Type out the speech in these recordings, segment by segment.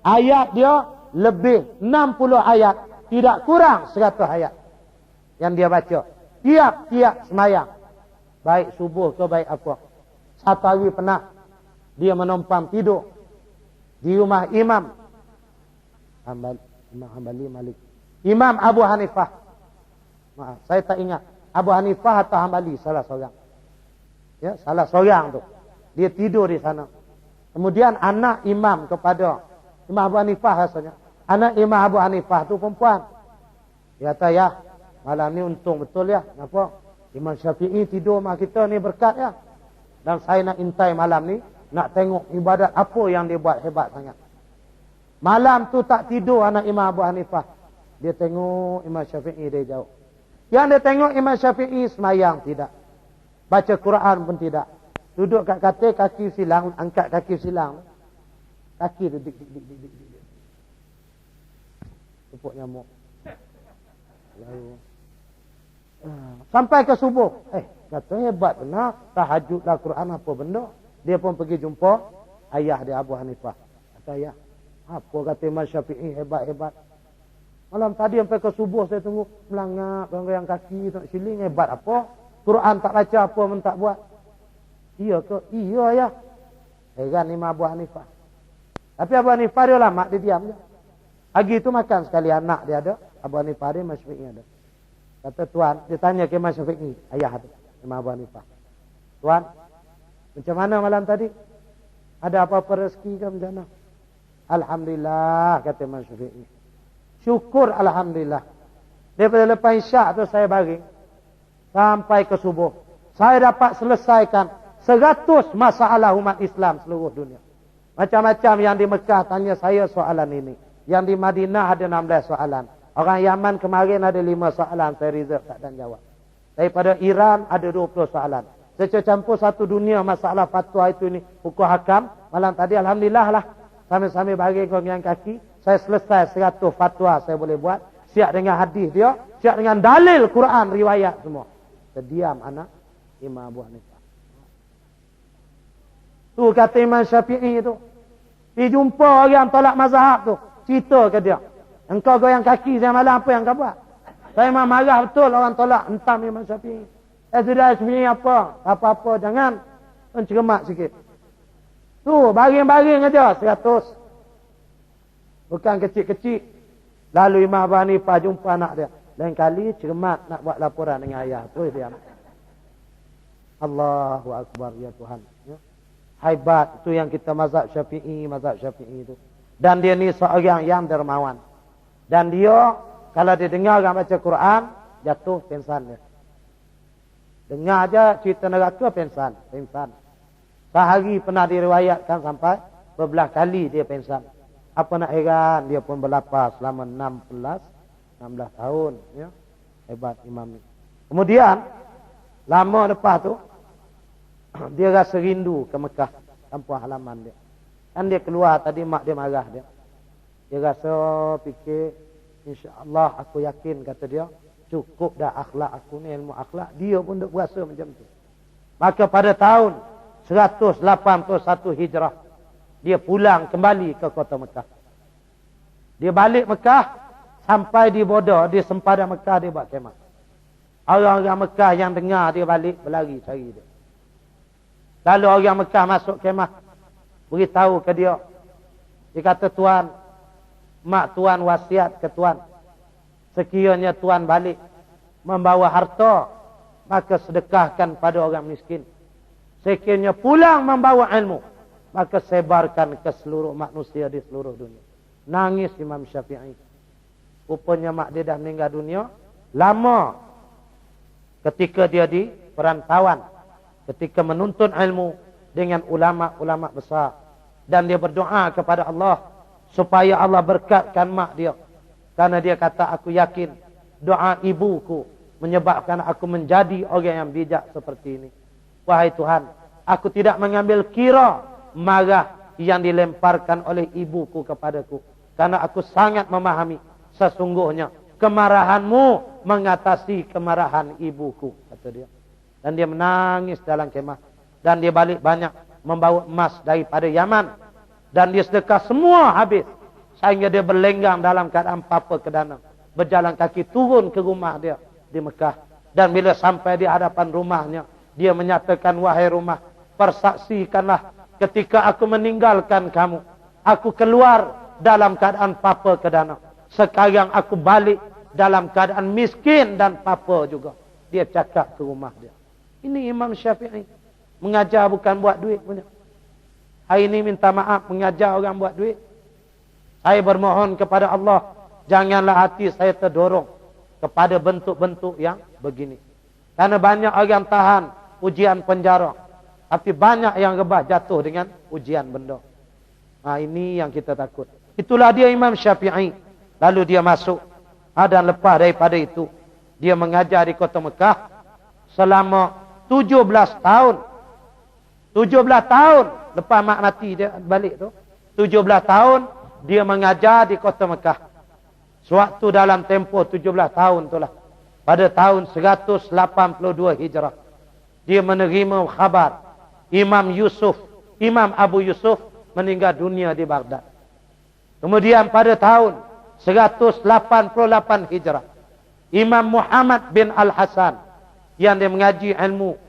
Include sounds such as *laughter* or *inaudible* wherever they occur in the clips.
Ayat dia lebih 60 ayat. Tidak kurang 100 ayat. Yang dia baca. Tiap-tiap semayang. Baik subuh ke baik apa. Satu hari pernah. Dia menumpang tidur. Di rumah imam. Imam Hambali Malik. Imam Abu Hanifah. Maaf, saya tak ingat. Abu Hanifah atau Hambali. Salah seorang. Ya, salah seorang tu. Dia tidur di sana. Kemudian anak imam kepada Imam Abu Hanifah rasanya. Anak Imam Abu Hanifah tu perempuan. Dia kata, ya, malam ni untung betul ya. Kenapa? Imam Syafi'i tidur sama kita ni berkat ya. Dan saya nak intai malam ni, nak tengok ibadat apa yang dia buat hebat sangat. Malam tu tak tidur anak Imam Abu Hanifah. Dia tengok Imam Syafi'i dia jauh. Yang dia tengok Imam Syafi'i semayang tidak. Baca Quran pun tidak. Duduk kat katil kaki silang, angkat kaki silang. Kaki tu dik dik dik dik dik. Tepuk nyamuk. Lalu. Ah, sampai ke subuh. Eh, kata hebat benar. Tahajudlah Quran apa benda. Dia pun pergi jumpa ayah dia Abu Hanifah. Kata ayah, apa kata Imam Syafi'i hebat-hebat. Malam tadi sampai ke subuh saya tunggu melangak, goyang kaki, tak siling hebat apa? Quran tak baca apa pun tak buat. Iya ke? Iya ya. Heran Imam Abu Hanifah. Tapi Abu Hanifah dia lama dia diam je. Pagi itu makan sekali anak dia ada. Abu Hanifah dia Masyafi'i ada. Kata tuan, dia tanya ke Masyafi'i. Ayah tu. Imam Abu Hanifah. Tuan, macam mana malam tadi? Ada apa-apa rezeki ke macam mana? Alhamdulillah, kata Imam Syafi'i. Syukur Alhamdulillah. Daripada lepas isyak tu saya bagi. Sampai ke subuh. Saya dapat selesaikan seratus masalah umat Islam seluruh dunia. Macam-macam yang di Mekah tanya saya soalan ini. Yang di Madinah ada 16 soalan. Orang Yaman kemarin ada 5 soalan. Saya reserve tak dan jawab. Daripada Iran ada 20 soalan. Saya campur satu dunia masalah fatwa itu ini. Hukum hakam. Malam tadi Alhamdulillah lah. Sambil-sambil bagi yang kaki. Saya selesai 100 fatwa saya boleh buat. Siap dengan hadis dia. Siap dengan dalil Quran riwayat semua. Terdiam anak Imam Abu Hanifah. Tu kata Imam Syafi'i itu. Dia jumpa orang tolak mazhab tu. Cerita ke dia. Engkau goyang kaki saya malam apa yang kau buat? Saya memang marah betul orang tolak. Entam Imam Syafi'i. Eh sudah sebenarnya apa? Apa-apa jangan. Mencermat sikit. Tu baring-baring aja. Seratus. Bukan kecil-kecil. Lalu Imam Abu Hanifah jumpa anak dia. Lain kali cermat nak buat laporan dengan ayah. Tu dia. Allahu Akbar ya Tuhan haibat itu yang kita mazhab syafi'i mazhab syafi'i itu. Dan dia ni seorang yang dermawan. Dan dia kalau dia dengar orang baca Quran jatuh pensan dia. Dengar aja cerita neraka pensan pensan sehari pernah diriwayatkan sampai berbelah kali dia pensan apa nak heran dia pun berlapar selama 16 16 tahun ya. Hebat imam ni. Kemudian lama lepas tu *clears throat* dia rasa rindu ke Mekah kampung halaman dia. Kan dia keluar tadi mak dia marah dia. Dia rasa fikir insya-Allah aku yakin kata dia cukup dah akhlak aku ni ilmu akhlak dia pun dak berasa macam tu. Maka pada tahun 181 Hijrah dia pulang kembali ke kota Mekah. Dia balik Mekah sampai di border di sempadan Mekah dia buat kemah. Orang-orang Mekah yang dengar dia balik berlari cari dia. Lalu orang Mekah masuk kemah. Beritahu ke dia. Dia kata, Tuan, mak Tuan wasiat ke Tuan. Sekiranya Tuan balik membawa harta, maka sedekahkan pada orang miskin. Sekiranya pulang membawa ilmu, maka sebarkan ke seluruh manusia di seluruh dunia. Nangis Imam Syafi'i. Rupanya mak dia dah meninggal dunia. Lama ketika dia di perantauan ketika menuntut ilmu dengan ulama-ulama besar. Dan dia berdoa kepada Allah supaya Allah berkatkan mak dia. Karena dia kata aku yakin doa ibuku menyebabkan aku menjadi orang yang bijak seperti ini. Wahai Tuhan aku tidak mengambil kira marah yang dilemparkan oleh ibuku kepadaku. Karena aku sangat memahami sesungguhnya kemarahanmu mengatasi kemarahan ibuku kata dia dan dia menangis dalam kemah. Dan dia balik banyak membawa emas daripada Yaman. Dan dia sedekah semua habis. Sehingga dia berlenggang dalam keadaan papa ke danau. Berjalan kaki turun ke rumah dia di Mekah. Dan bila sampai di hadapan rumahnya, dia menyatakan, wahai rumah, persaksikanlah ketika aku meninggalkan kamu. Aku keluar dalam keadaan papa ke danau. Sekarang aku balik dalam keadaan miskin dan papa juga. Dia cakap ke rumah dia. Ini Imam Syafi'i. Mengajar bukan buat duit punya. Hari ini minta maaf mengajar orang buat duit. Saya bermohon kepada Allah, janganlah hati saya terdorong kepada bentuk-bentuk yang begini. Karena banyak orang tahan ujian penjara. Tapi banyak yang rebah jatuh dengan ujian benda. Nah ini yang kita takut. Itulah dia Imam Syafi'i. Lalu dia masuk. Ha, dan lepas daripada itu. Dia mengajar di kota Mekah. Selama 17 tahun. 17 tahun. Lepas mak mati dia balik tu. 17 tahun dia mengajar di kota Mekah. Sewaktu dalam tempoh 17 tahun itulah. Pada tahun 182 Hijrah. Dia menerima khabar. Imam Yusuf. Imam Abu Yusuf meninggal dunia di Baghdad. Kemudian pada tahun 188 Hijrah. Imam Muhammad bin Al-Hasan. Yang dia mengaji ilmu.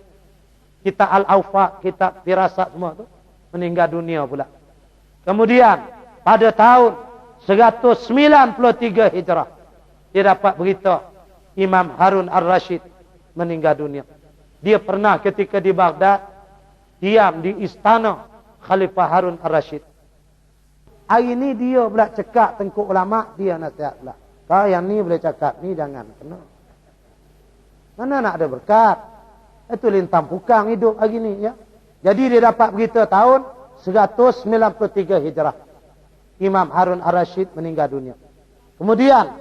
Kita Al-Awfa, kita Firasat semua tu. Meninggal dunia pula. Kemudian pada tahun 193 Hijrah. Dia dapat berita Imam Harun Ar-Rashid meninggal dunia. Dia pernah ketika di Baghdad diam di istana Khalifah Harun Ar-Rashid. Hari ini dia pula cekak tengkuk ulama, dia nasihat pula. Kau yang ni boleh cakap, ni jangan kena. Mana nak ada berkat? Itu lintang pukang hidup hari ni. Ya? Jadi dia dapat berita tahun 193 Hijrah. Imam Harun Ar-Rashid meninggal dunia. Kemudian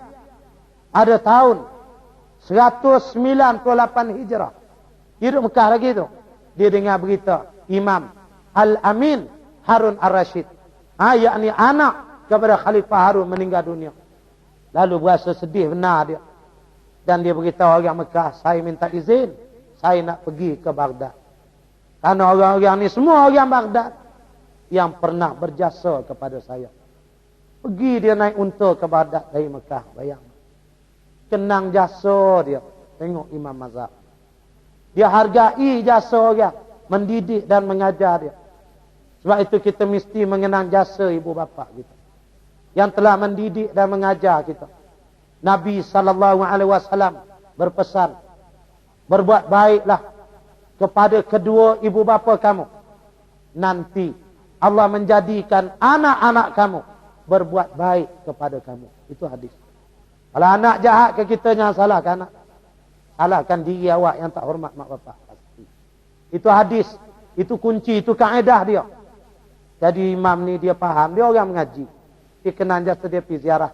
ada tahun 198 Hijrah. Hidup Mekah lagi tu. Dia dengar berita Imam Al-Amin Harun Ar-Rashid. Ha, yakni anak kepada Khalifah Harun meninggal dunia. Lalu berasa sedih benar dia. Dan dia beritahu orang Mekah, saya minta izin. Saya nak pergi ke Baghdad. Karena orang-orang ni semua orang Baghdad yang pernah berjasa kepada saya. Pergi dia naik unta ke badak dari Mekah. Bayang. Kenang jasa dia. Tengok Imam Mazhab. Dia hargai jasa orang. Mendidik dan mengajar dia. Sebab itu kita mesti mengenang jasa ibu bapa kita. Yang telah mendidik dan mengajar kita. Nabi SAW berpesan. Berbuat baiklah kepada kedua ibu bapa kamu. Nanti Allah menjadikan anak-anak kamu berbuat baik kepada kamu. Itu hadis. Kalau anak jahat ke kita jangan salahkan anak. Salahkan diri awak yang tak hormat mak bapak. Pasti. Itu hadis. Itu kunci. Itu kaedah dia. Jadi imam ni dia faham. Dia orang mengaji. Dia kenal jasa dia pergi ziarah.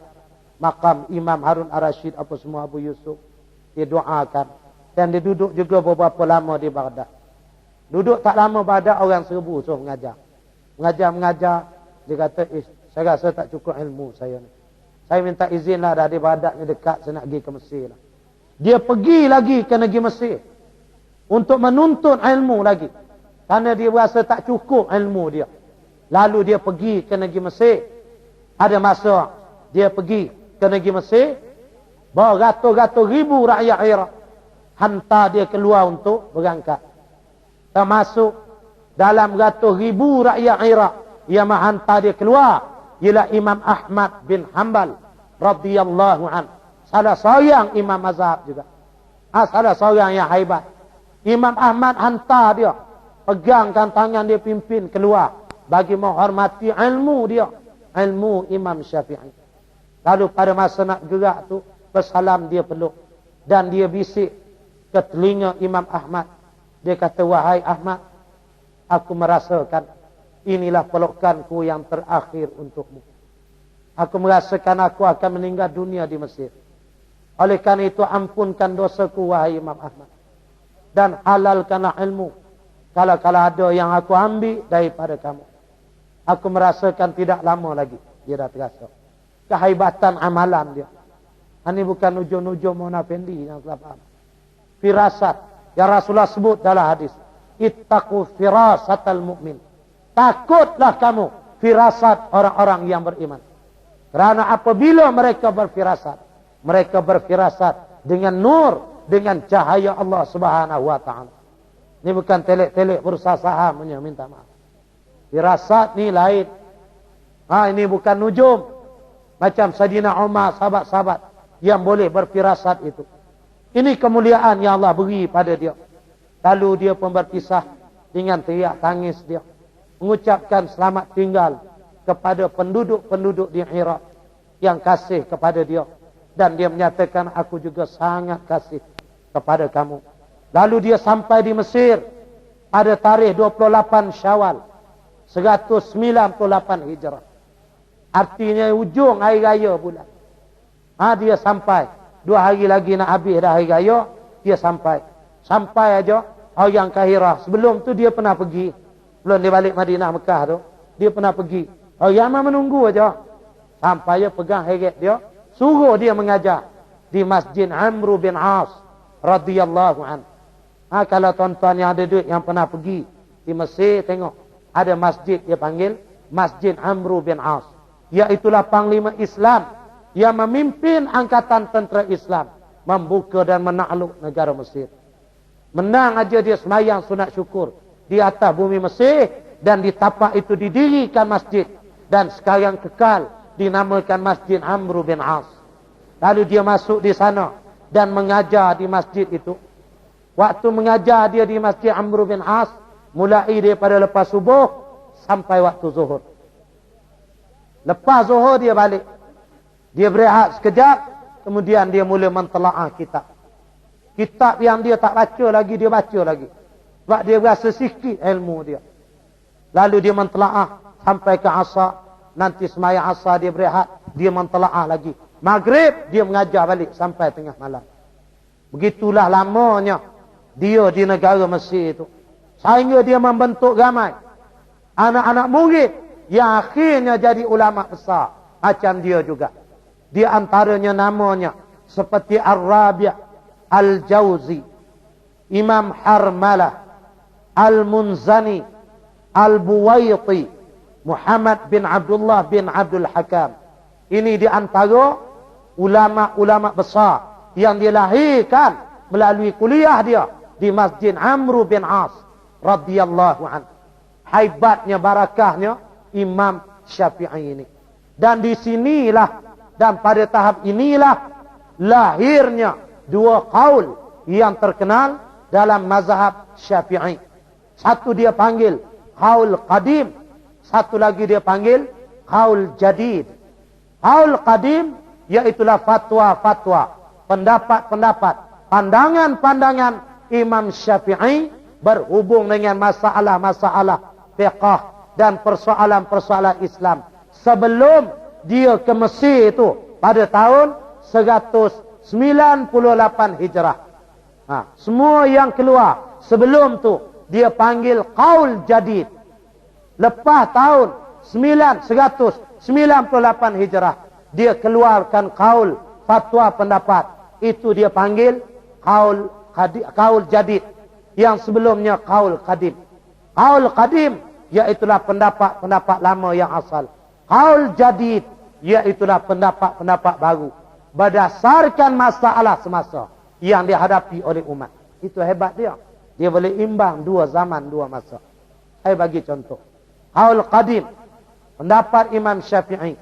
Makam Imam Harun Ar-Rashid. Apa semua Abu Yusuf. Dia doakan. Dan dia duduk juga beberapa lama di Baghdad. Duduk tak lama Baghdad orang seribu suruh mengajar. Mengajar-mengajar. Dia kata, eh, saya rasa tak cukup ilmu saya ni. Saya minta izin lah dari badatnya dekat. Saya nak pergi ke Mesir lah. Dia pergi lagi ke negeri Mesir. Untuk menuntut ilmu lagi. Karena dia rasa tak cukup ilmu dia. Lalu dia pergi ke negeri Mesir. Ada masa dia pergi ke negeri Mesir. Bawa ratus-ratus ribu rakyat Iraq. Hantar dia keluar untuk berangkat. Termasuk dalam ratus ribu rakyat Iraq. Ia menghantar dia keluar ialah Imam Ahmad bin Hanbal radhiyallahu an. Salah seorang imam mazhab juga. Ah salah seorang yang hebat. Imam Ahmad hantar dia, pegangkan tangan dia pimpin keluar bagi menghormati ilmu dia, ilmu Imam Syafi'i. Lalu pada masa nak gerak tu, bersalam dia peluk dan dia bisik ke telinga Imam Ahmad. Dia kata, "Wahai Ahmad, aku merasakan inilah pelukanku yang terakhir untukmu. Aku merasakan aku akan meninggal dunia di Mesir. Oleh karena itu ampunkan dosaku wahai Imam Ahmad. Dan halalkanlah ilmu. Kalau-kalau ada yang aku ambil daripada kamu. Aku merasakan tidak lama lagi. Dia dah terasa. Kehebatan amalan dia. Ini bukan ujung-ujung Mona Fendi yang telah faham. Firasat. Yang Rasulullah sebut dalam hadis. Ittaqu firasatal mu'min. Takutlah kamu firasat orang-orang yang beriman. Kerana apabila mereka berfirasat, mereka berfirasat dengan nur, dengan cahaya Allah Subhanahu wa taala. Ini bukan telek-telek bursa saham punya minta maaf. Firasat ni lain. Ha ini bukan nujum. Macam Sayyidina Umar sahabat-sahabat yang boleh berfirasat itu. Ini kemuliaan yang Allah beri pada dia. Lalu dia pun berpisah dengan teriak tangis dia. Mengucapkan selamat tinggal kepada penduduk-penduduk di Iraq yang kasih kepada dia dan dia menyatakan aku juga sangat kasih kepada kamu lalu dia sampai di Mesir pada tarikh 28 Syawal 198 Hijrah artinya ujung hari raya bulan ha, dia sampai dua hari lagi nak habis dah hari raya dia sampai sampai aja orang kahirah sebelum tu dia pernah pergi belum dia balik Madinah Mekah tu dia pernah pergi Oh, Yaman menunggu aja. Sampai dia pegang heret dia. Suruh dia mengajar. Di Masjid Amru bin As. radhiyallahu an. Ha, kalau tuan-tuan yang ada duit yang pernah pergi di Mesir tengok. Ada masjid dia panggil. Masjid Amru bin As. Iaitulah panglima Islam. Yang memimpin angkatan tentera Islam. Membuka dan menakluk negara Mesir. Menang aja dia semayang sunat syukur. Di atas bumi Mesir. Dan di tapak itu didirikan masjid dan sekarang kekal dinamakan Masjid Amr bin As. Lalu dia masuk di sana dan mengajar di masjid itu. Waktu mengajar dia di Masjid Amr bin As, mulai daripada lepas subuh sampai waktu zuhur. Lepas zuhur dia balik. Dia berehat sekejap, kemudian dia mula mentelaah kitab. Kitab yang dia tak baca lagi, dia baca lagi. Sebab dia rasa sikit ilmu dia. Lalu dia mentelaah sampai ke asar nanti semaya asar dia berehat dia mentelaah lagi maghrib dia mengajar balik sampai tengah malam begitulah lamanya dia di negara Mesir itu sehingga dia membentuk ramai anak-anak murid yang akhirnya jadi ulama besar macam dia juga di antaranya namanya seperti Ar-Rabi' Al-Jauzi Imam Harmalah Al-Munzani Al-Buwaiti Muhammad bin Abdullah bin Abdul Hakam. Ini di antara ulama-ulama besar yang dilahirkan melalui kuliah dia di Masjid Amr bin As radhiyallahu an. Haibatnya barakahnya Imam Syafi'i ini. Dan di sinilah dan pada tahap inilah lahirnya dua kaul yang terkenal dalam mazhab Syafi'i. Satu dia panggil Qaul Qadim. Satu lagi dia panggil Qaul Jadid. Qaul Qadim iaitulah fatwa-fatwa. Pendapat-pendapat. Pandangan-pandangan Imam Syafi'i berhubung dengan masalah-masalah fiqah dan persoalan-persoalan Islam. Sebelum dia ke Mesir itu pada tahun 198 Hijrah. Ha, semua yang keluar sebelum tu dia panggil kaul jadid. Lepas tahun 998 Hijrah, dia keluarkan kaul fatwa pendapat. Itu dia panggil kaul kaul jadid. Yang sebelumnya kaul kadim. Kaul kadim, iaitulah pendapat-pendapat lama yang asal. Kaul jadid, iaitulah pendapat-pendapat baru. Berdasarkan masalah semasa yang dihadapi oleh umat. Itu hebat dia. Dia boleh imbang dua zaman, dua masa. Saya bagi contoh. Haul Qadim. Pendapat Imam Syafi'i.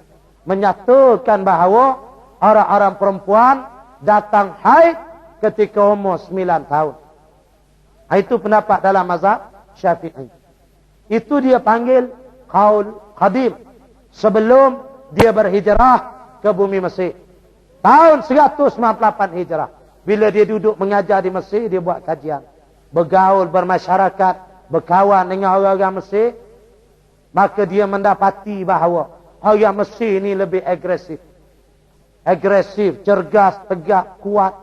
Menyatakan bahawa orang-orang perempuan datang haid ketika umur sembilan tahun. Itu pendapat dalam mazhab Syafi'i. Itu dia panggil Haul Qadim. Sebelum dia berhijrah ke bumi Mesir. Tahun 198 hijrah. Bila dia duduk mengajar di Mesir, dia buat kajian bergaul, bermasyarakat, berkawan dengan orang-orang Mesir, maka dia mendapati bahawa orang Mesir ini lebih agresif. Agresif, cergas, tegak, kuat.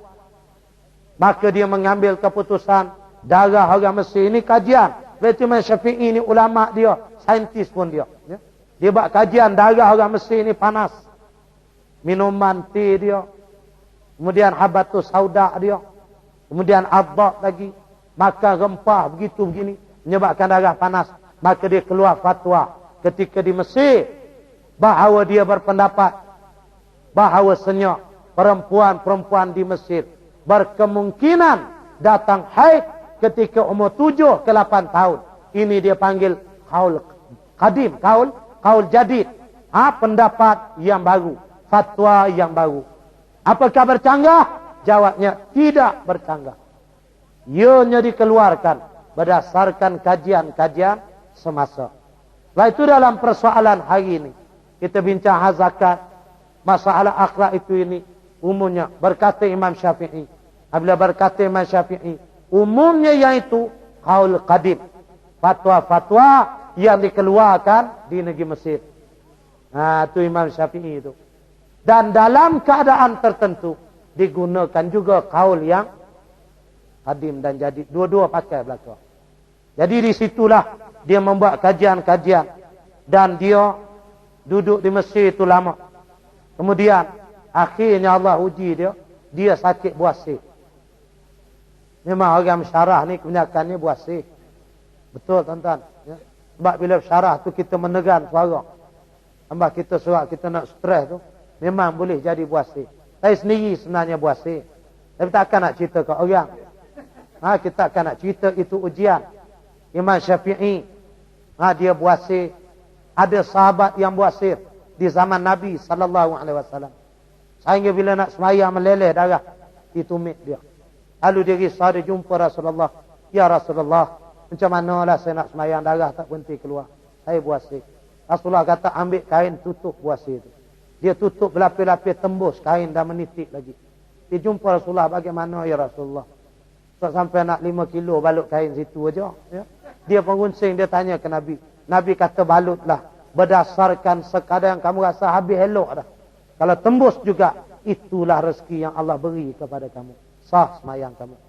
Maka dia mengambil keputusan darah orang Mesir ini kajian. Berarti Imam Syafi'i ini ulama dia, saintis pun dia. Ya. Dia buat kajian darah orang Mesir ini panas. Minuman teh dia. Kemudian habatus sauda dia. Kemudian abad lagi maka rempah begitu begini menyebabkan darah panas maka dia keluar fatwa ketika di Mesir bahawa dia berpendapat bahawasanya perempuan-perempuan di Mesir berkemungkinan datang haid ketika umur tujuh ke lapan tahun. Ini dia panggil kaul kadim, kaul, kaul jadid. Ha, pendapat yang baru, fatwa yang baru. Apakah bercanggah? Jawabnya tidak bercanggah. Ianya dikeluarkan berdasarkan kajian-kajian semasa. Lah itu dalam persoalan hari ini. Kita bincang zakat, masalah akhlak itu ini umumnya berkata Imam Syafi'i. Apabila berkata Imam Syafi'i, umumnya yaitu kaul qadim. Fatwa-fatwa yang dikeluarkan di negeri Mesir. Nah, itu Imam Syafi'i itu. Dan dalam keadaan tertentu digunakan juga kaul yang qadim dan jadi dua-dua pakai belaka. Jadi di situlah dia membuat kajian-kajian dan dia duduk di Mesir itu lama. Kemudian akhirnya Allah uji dia, dia sakit buasir. Memang orang syarah ni kebanyakannya buasir. Betul tuan-tuan. Ya. Sebab bila syarah tu kita menegan suara. Sebab kita suara kita nak stres tu. Memang boleh jadi buasir. Saya sendiri sebenarnya buasir. Tapi tak akan nak cerita ke orang. Ha, kita akan nak cerita itu ujian. Imam Syafi'i. Ha, dia buasir. Ada sahabat yang buasir. Di zaman Nabi SAW. Sehingga bila nak semayang meleleh darah. Ditumik dia. Lalu dia risau dia jumpa Rasulullah. Ya Rasulullah. Macam mana lah saya nak semayang darah tak berhenti keluar. Saya buasir. Rasulullah kata ambil kain tutup buasir itu. Dia tutup berlapis-lapis tembus kain dan menitik lagi. Dia jumpa Rasulullah bagaimana ya Rasulullah. Tak sampai nak lima kilo balut kain situ aja. Ya. Dia pengunsing dia tanya ke Nabi. Nabi kata balutlah. Berdasarkan sekadar yang kamu rasa habis elok dah. Kalau tembus juga, itulah rezeki yang Allah beri kepada kamu sah semayang kamu.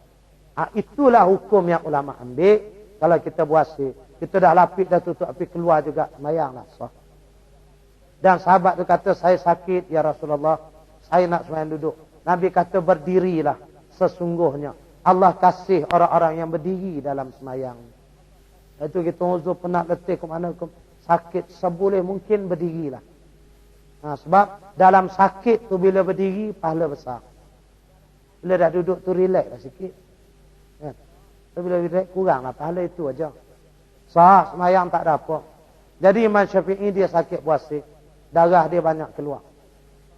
Ha, itulah hukum yang ulama ambil. Kalau kita buasi, kita dah lapik dah tutup api keluar juga semayanglah sah. Dan sahabat tu kata, saya sakit ya Rasulullah. Saya nak semayang duduk. Nabi kata berdirilah sesungguhnya. Allah kasih orang-orang yang berdiri dalam semayang. Itu kita uzur penat letih ke mana ke sakit seboleh mungkin berdirilah. Ha, sebab dalam sakit tu bila berdiri pahala besar. Bila dah duduk tu relax lah sikit. Tapi bila relax kurang lah. Pahala itu aja. Sah semayang tak ada apa. Jadi Imam Syafi'i dia sakit puasa. Darah dia banyak keluar.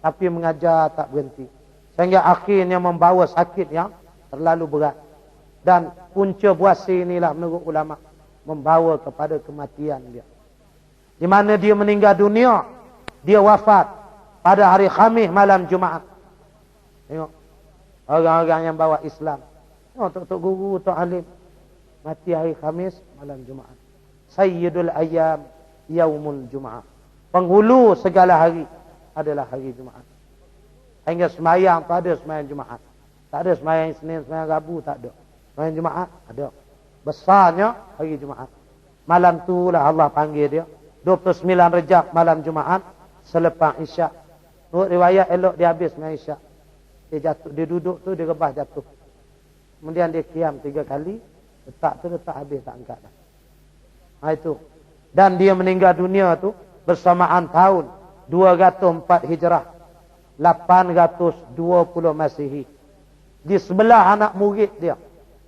Tapi mengajar tak berhenti. Sehingga akhirnya membawa sakit yang terlalu berat. Dan punca puasa inilah menurut ulama. Membawa kepada kematian dia. Di mana dia meninggal dunia. Dia wafat pada hari Khamis malam Jumaat. Tengok. Orang-orang yang bawa Islam. Oh, tok-tok guru, tok alim. Mati hari Khamis, malam Jumaat. Sayyidul ayam, yaumul Jumaat. Penghulu segala hari adalah hari Jumaat. Hingga semayang tu ada semayang Jumaat. Tak ada semayang Senin, semayang Rabu, tak ada. Semayang Jumaat, ada. Besarnya hari Jumaat. Malam tu lah Allah panggil dia. 29 Rejab malam Jumaat. Selepas Isyak. Menurut riwayat elok dia habis semayang Isyak. Dia jatuh, dia duduk tu, dia rebah jatuh. Kemudian dia kiam tiga kali. Letak tu, letak habis, tak angkat dah. Ha, itu. Dan dia meninggal dunia tu, bersamaan tahun 204 Hijrah. 820 Masihi. Di sebelah anak murid dia.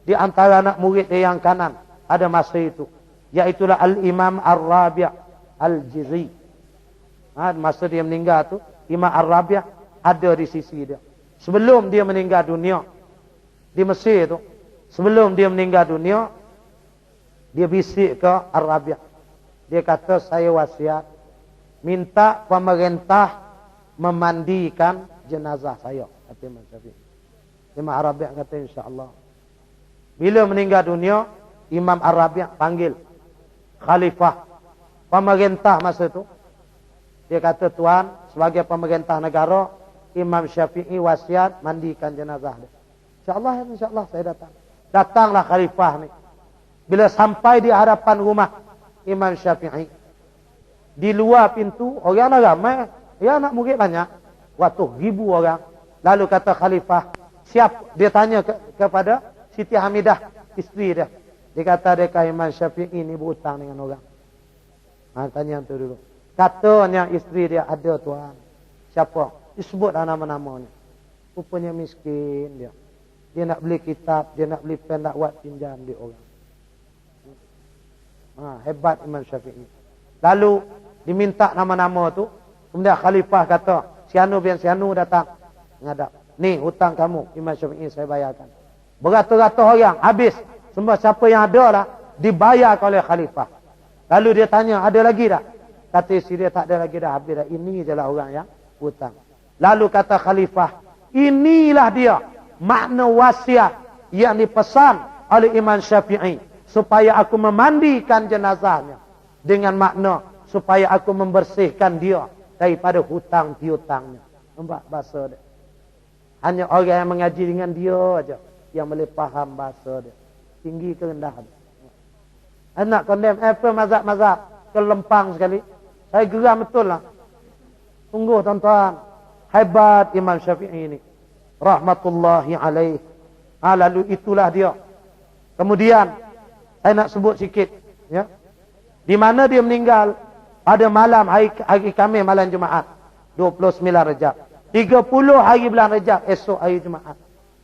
Di antara anak murid dia yang kanan. Ada masa itu. Iaitulah Al-Imam Ar-Rabi' Al-Jizi. Ha, masa dia meninggal tu, Imam Ar-Rabi' ada di sisi dia. Sebelum dia meninggal dunia di Mesir tu, sebelum dia meninggal dunia, dia bisik ke Arabia. Dia kata saya wasiat minta pemerintah memandikan jenazah saya. Kata Imam Syafi'i. Imam Arabia kata insya-Allah. Bila meninggal dunia, Imam Arabia panggil khalifah pemerintah masa itu. Dia kata tuan sebagai pemerintah negara Imam Syafi'i wasiat mandikan jenazah dia. InsyaAllah, insyaAllah saya datang. Datanglah khalifah ni. Bila sampai di hadapan rumah Imam Syafi'i. Di luar pintu, orang nak ramai. Ya nak murid banyak. Waktu ribu orang. Lalu kata khalifah, siap dia tanya ke, kepada Siti Hamidah, isteri dia. Dia kata dia Imam Syafi'i ni berhutang dengan orang. Ha, tanya tu dulu. Katanya isteri dia ada tuan. Siapa? Disebut nama-namanya. Rupanya miskin dia. Dia nak beli kitab, dia nak beli pen, nak buat pinjam di orang. Ha, hebat Imam Syafi'i. Lalu diminta nama-nama tu, kemudian khalifah kata, Sianu bin Sianu datang ngadap. Ni hutang kamu, Imam Syafi'i saya bayarkan. Beratus-ratus orang habis. Semua siapa yang ada lah dibayar oleh khalifah. Lalu dia tanya, ada lagi tak? Kata isteri dia tak ada lagi dah habis dah. Ini je lah orang yang hutang. Lalu kata khalifah, inilah dia makna wasiat yang dipesan oleh Imam Syafi'i supaya aku memandikan jenazahnya dengan makna supaya aku membersihkan dia daripada hutang piutangnya. Nampak bahasa dia. Hanya orang yang mengaji dengan dia aja yang boleh faham bahasa dia. Tinggi ke rendah dia. Anak kondem apa mazhab-mazhab kelempang sekali. Saya geram betul lah. Tunggu tuan-tuan. Hebat Imam Syafi'i ini rahmatullahi alaih. Ha, lalu itulah dia. Kemudian saya nak sebut sikit ya. Di mana dia meninggal pada malam hari, hari kami malam Jumaat 29 Rejab. 30 hari bulan Rejab esok hari Jumaat.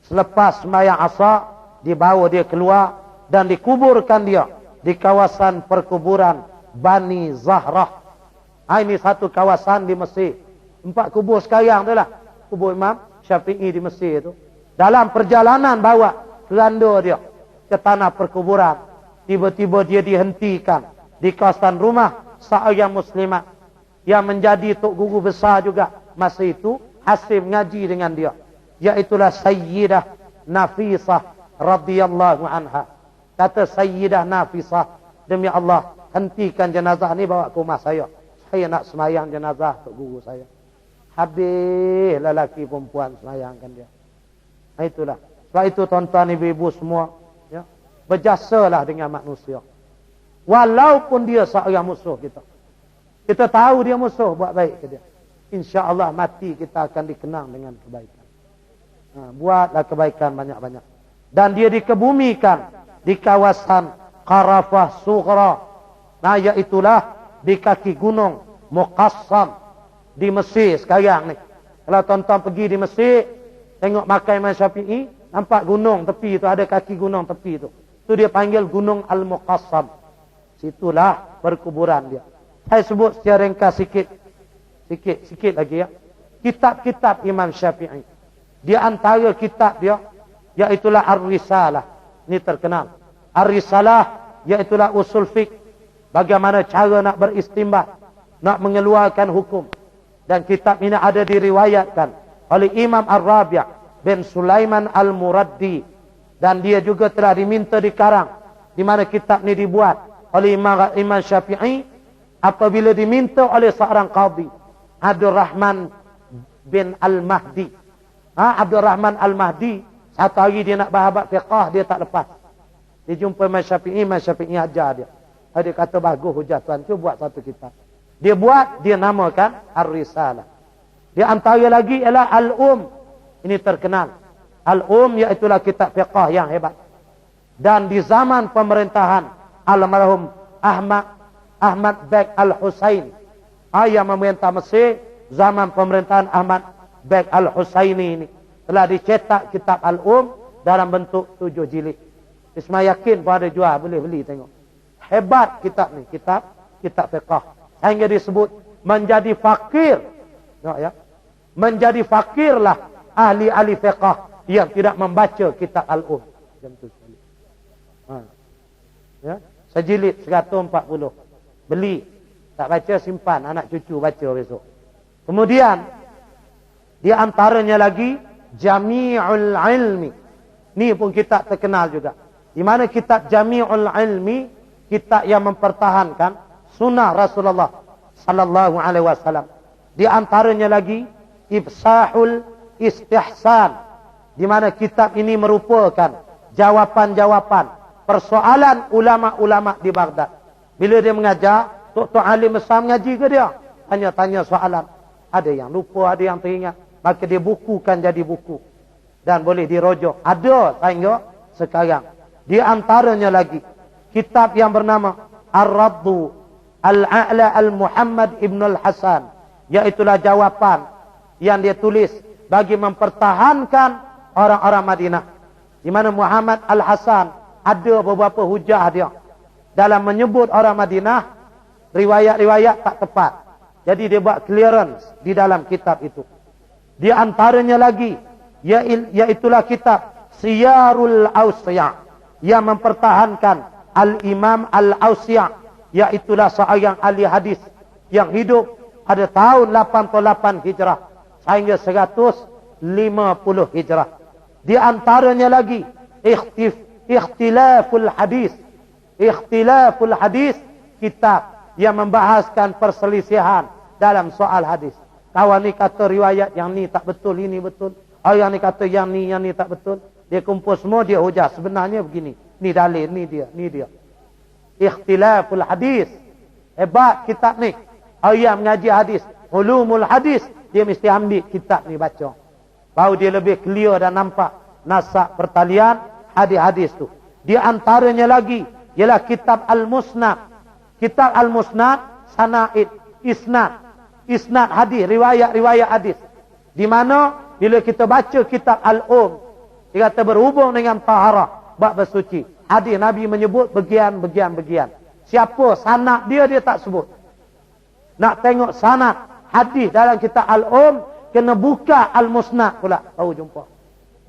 Selepas sembahyang Asar dibawa dia keluar dan dikuburkan dia di kawasan perkuburan Bani Zahrah. Ha, ini satu kawasan di Mesir. Empat kubur sekarang tu lah. Kubur Imam Syafi'i di Mesir itu. Dalam perjalanan bawa keranda dia ke tanah perkuburan. Tiba-tiba dia dihentikan di kawasan rumah seorang muslimat yang menjadi tok guru besar juga masa itu hasil mengaji dengan dia. Iaitulah Sayyidah Nafisah radhiyallahu anha. Kata Sayyidah Nafisah, demi Allah, hentikan jenazah ni bawa ke rumah saya. Saya nak semayang jenazah tok guru saya. Habis lelaki perempuan semayangkan dia. Itulah. Sebab itu tuan-tuan ibu-ibu semua. Ya, berjasalah dengan manusia. Walaupun dia seorang musuh kita. Kita tahu dia musuh buat baik ke dia. Insya Allah mati kita akan dikenang dengan kebaikan. Nah, buatlah kebaikan banyak-banyak. Dan dia dikebumikan di kawasan Qarafah Sughra. Nah, iaitulah di kaki gunung Muqassam di Mesir sekarang ni. Kalau tuan-tuan pergi di Mesir, tengok makai Imam Syafi'i, nampak gunung tepi tu, ada kaki gunung tepi tu. Tu dia panggil Gunung Al-Muqassam. Situlah perkuburan dia. Saya sebut secara ringkas sikit. Sikit, sikit lagi ya. Kitab-kitab Imam Syafi'i. Di antara kitab dia, iaitulah Ar-Risalah. Ini terkenal. Ar-Risalah, iaitulah usul fiqh. Bagaimana cara nak beristimbat. Nak mengeluarkan hukum. Dan kitab ini ada diriwayatkan oleh Imam Ar-Rabi' bin Sulaiman Al-Muraddi. Dan dia juga telah diminta dikarang. Di mana kitab ini dibuat oleh Imam, Imam Syafi'i. Apabila diminta oleh seorang qadhi. Abdul Rahman bin Al-Mahdi. Ha, Abdul Rahman Al-Mahdi. Satu hari dia nak bahabat fiqah, dia tak lepas. Dia jumpa Imam Syafi'i, Imam Syafi'i ajar dia. Dia kata bagus hujah tuan, tu buat satu kitab. Dia buat, dia namakan Ar-Risalah. Di antara lagi ialah Al-Um. Ini terkenal. Al-Um iaitulah kitab fiqah yang hebat. Dan di zaman pemerintahan Al-Marhum Ahmad Ahmad Bek Al-Husain. Ayah memerintah Mesir. Zaman pemerintahan Ahmad Bek Al-Husaini ini. Telah dicetak kitab Al-Um dalam bentuk tujuh jilid. Isma yakin pun ada jual. Boleh beli tengok. Hebat kitab ni. Kitab kitab fiqah. Sehingga disebut menjadi fakir. Ya, Menjadi fakirlah ahli-ahli fiqah yang tidak membaca kitab Al-Um. Ha. Ya. Sejilid 140. Beli. Tak baca simpan. Anak cucu baca besok. Kemudian. Di antaranya lagi. Jami'ul ilmi. Ni pun kitab terkenal juga. Di mana kitab Jami'ul ilmi. Kitab yang mempertahankan sunnah Rasulullah sallallahu alaihi wasallam. Di antaranya lagi Ibsahul Istihsan di mana kitab ini merupakan jawapan-jawapan persoalan ulama-ulama di Baghdad. Bila dia mengajar, tok-tok alim besar mengaji ke dia? Tanya-tanya soalan. Ada yang lupa, ada yang teringat. Maka dia bukukan jadi buku. Dan boleh dirojok. Ada sehingga sekarang. Di antaranya lagi. Kitab yang bernama Ar-Raddu Al-A'la Al-Muhammad Ibn Al-Hasan. Iaitulah jawapan yang dia tulis bagi mempertahankan orang-orang Madinah. Di mana Muhammad Al-Hasan ada beberapa hujah dia dalam menyebut orang Madinah riwayat-riwayat tak tepat. Jadi dia buat clearance di dalam kitab itu. Di antaranya lagi iaitulah kitab Siyarul Ausya' yang mempertahankan Al-Imam Al-Ausya' iaitulah seorang ahli hadis yang hidup pada tahun 88 Hijrah sehingga 150 Hijrah. Di antaranya lagi ikhtif, ikhtilaful hadis. Ikhtilaful hadis kitab yang membahaskan perselisihan dalam soal hadis. Kawan ni kata riwayat yang ni tak betul, ini betul. Orang ni kata yang ni, yang ni tak betul. Dia kumpul semua, dia hujah. Sebenarnya begini. Ni dalil, ni dia, ni dia. Ikhtilaful hadis. Hebat kitab ni. Orang mengaji hadis. Ulumul hadis. Dia mesti ambil kitab ni baca. Baru dia lebih clear dan nampak nasak pertalian hadis-hadis tu. Di antaranya lagi ialah kitab Al-Musnad. Kitab Al-Musnad sanaid isnad. Isnad hadis, riwayat-riwayat hadis. Di mana bila kita baca kitab Al-Um, dia kata berhubung dengan taharah, bab bersuci. Hadis Nabi menyebut bagian, bagian, bagian. Siapa sanad dia dia tak sebut. Nak tengok sanad hadis dalam kitab Al-Um, kena buka Al-Musnad pula baru jumpa.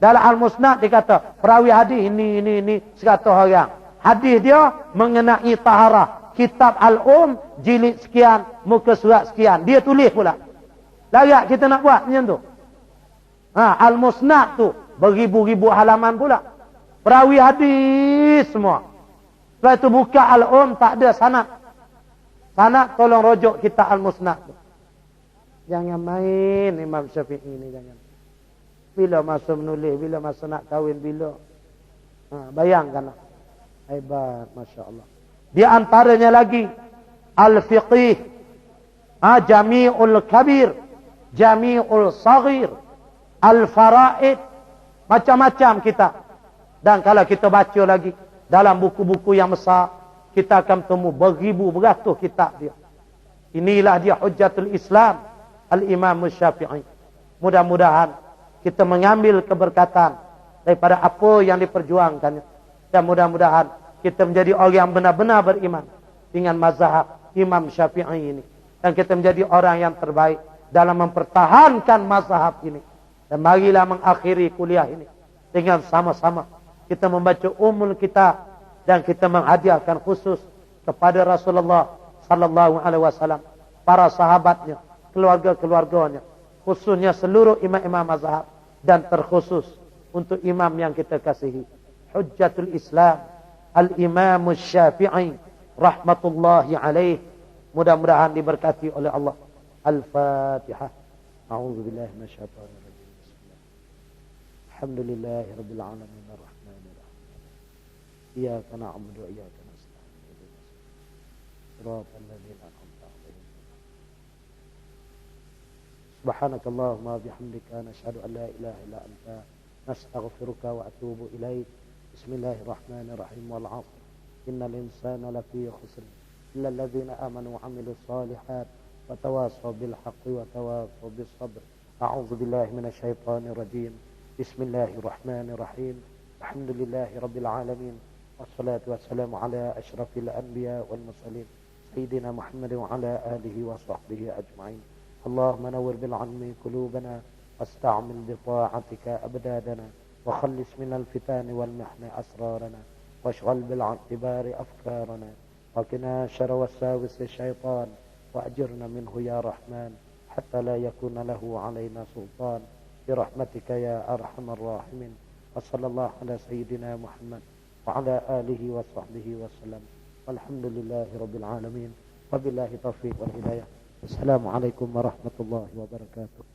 Dalam Al-Musnad dia kata, perawi hadis ini ini ini seratus orang. Hadis dia mengenai taharah. Kitab Al-Um jilid sekian, muka surat sekian. Dia tulis pula. Layak kita nak buat macam tu. Ha, Al-Musnad tu beribu-ribu halaman pula. Perawi hadis semua. Lepas tu buka Al-Um tak ada sanad. Sanad tolong rujuk kitab Al-Musnad tu. Jangan main Imam Syafi'i ini jangan. Bila masa menulis, bila masa nak kahwin, bila. Ha, bayangkan. Hebat, Masya Allah. Di antaranya lagi. Al-Fiqih. Ha, Jami'ul Kabir. Jami'ul Saghir. Al-Fara'id. Macam-macam kita. Dan kalau kita baca lagi. Dalam buku-buku yang besar. Kita akan temu beribu beratus kitab dia. Inilah dia hujjatul Islam. Al-Imam Syafi'i. Mudah-mudahan kita mengambil keberkatan daripada apa yang diperjuangkannya. Dan mudah-mudahan kita menjadi orang yang benar-benar beriman dengan mazhab Imam Syafi'i ini. Dan kita menjadi orang yang terbaik dalam mempertahankan mazhab ini. Dan marilah mengakhiri kuliah ini dengan sama-sama kita membaca umul kita dan kita menghadiahkan khusus kepada Rasulullah sallallahu alaihi wasallam para sahabatnya keluarga-keluarganya. Khususnya seluruh imam-imam mazhab. Dan terkhusus untuk imam yang kita kasihi. Hujjatul Islam. Al-Imam Syafi'i. Rahmatullahi alaih. Mudah-mudahan diberkati oleh Allah. Al-Fatihah. A'udhu billahi minasyaitanir rajim. Alhamdulillahi rabbil alamin. Iyyaka na'budu wa iyyaka nasta'in. Shiratal ladzina سبحانك اللهم وبحمدك نشهد أن لا إله إلا أنت نستغفرك وأتوب إليك. بسم الله الرحمن الرحيم والعصر. إن الإنسان لفي خسر. إلا الذين آمنوا وعملوا الصالحات وتواصوا بالحق وتواصوا بالصبر. أعوذ بالله من الشيطان الرجيم. بسم الله الرحمن الرحيم. الحمد لله رب العالمين. والصلاة والسلام على أشرف الأنبياء والمرسلين سيدنا محمد وعلى آله وصحبه أجمعين. اللهم نور بالعلم قلوبنا واستعمل بطاعتك أبدادنا وخلص من الفتان والمحن أسرارنا واشغل بالاعتبار أفكارنا وقنا شر وساوس الشيطان وأجرنا منه يا رحمن حتى لا يكون له علينا سلطان. برحمتك يا أرحم الراحمين. وصلى الله على سيدنا محمد. وعلى آله وصحبه وسلم. والحمد لله رب العالمين. وبالله توفيق والهداية. السلام عليكم ورحمة الله وبركاته.